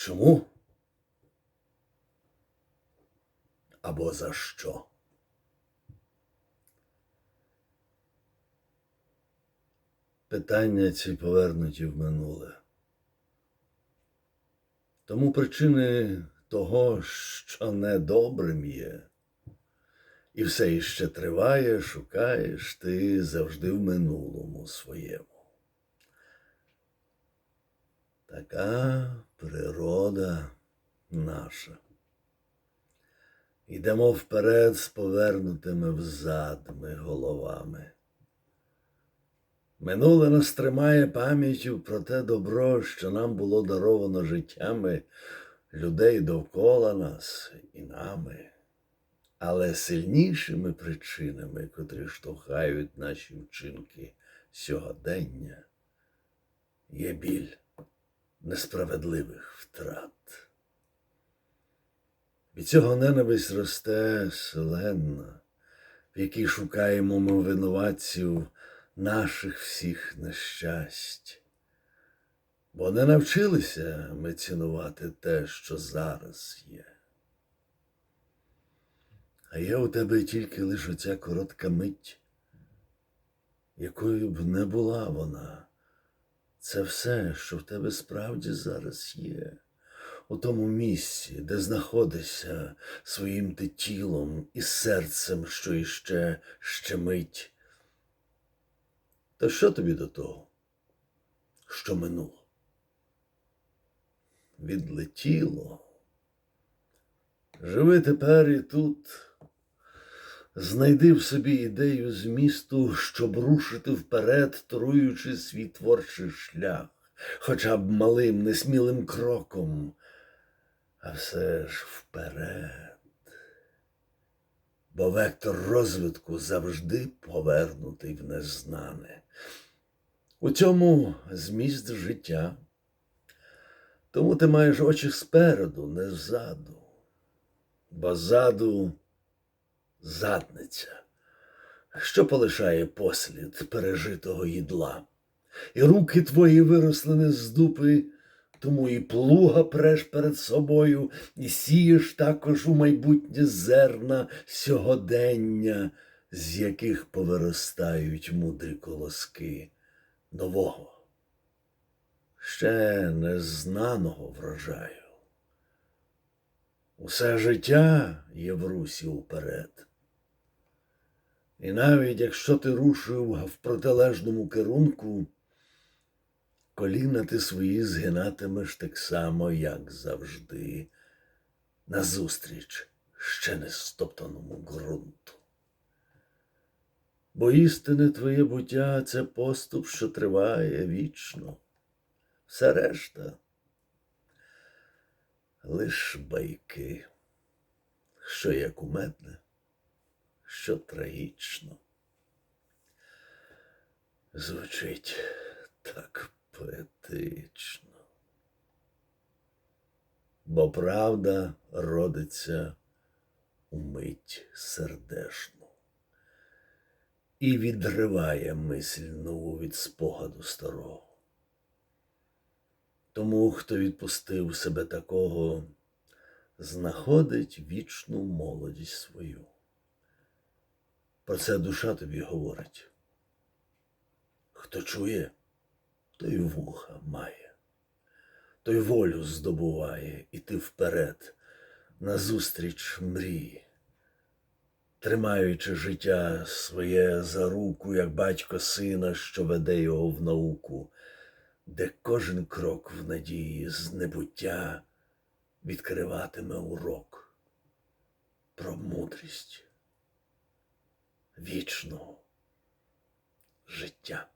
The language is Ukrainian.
Чому? Або за що? Питання ці повернуті в минуле. Тому причини того, що недобрим є, і все іще триває, шукаєш ти завжди в минулому своєму. Така природа наша. Йдемо вперед з повернутими взад ми головами. Минуле нас тримає пам'яттю про те добро, що нам було даровано життями людей довкола нас і нами, але сильнішими причинами, котрі штовхають наші вчинки сьогодення, є біль несправедливих втрат. Від цього ненависть росте селенна, в якій шукаємо ми винуватців наших всіх нещасть. Бо не навчилися ми цінувати те, що зараз є. А є у тебе тільки лише оця коротка мить, якою б не була вона. Це все, що в тебе справді зараз є, у тому місці, де знаходишся своїм ти тілом і серцем, що іще щемить. То що тобі до того, що минуло? Відлетіло. Живи тепер і тут. Знайди в собі ідею змісту, щоб рушити вперед, торуючи свій творчий шлях, хоча б малим, несмілим кроком, а все ж вперед. Бо вектор розвитку завжди повернутий в незнане. У цьому зміст життя. Тому ти маєш очі спереду, не ззаду, бо ззаду задниця, що полишає послід пережитого їдла. І руки твої виросли не з дупи, тому і плуга преш перед собою, і сієш також у майбутнє зерна сьогодення, з яких повиростають мудрі колоски нового, ще незнаного врожаю. Усе життя є в русі уперед. І навіть якщо ти рушив в протилежному керунку, коліна ти свої згинатимеш так само, як завжди, назустріч ще не стоптаному ґрунту. Бо істинне твоє буття це поступ, що триває вічно. Все решта лиш байки, що є кумедне, що трагічно. Звучить так поетично. Бо правда родиться у мить сердешну і відриває мисль нову від спогаду старого. Тому, хто відпустив себе такого, знаходить вічну молодість свою. Про це душа тобі говорить. Хто чує, той вуха має, той волю здобуває іти вперед, назустріч мрії, тримаючи життя своє за руку, як батько сина, що веде його в науку, де кожен крок в надії з небуття відкриватиме урок про мудрість вічного життя.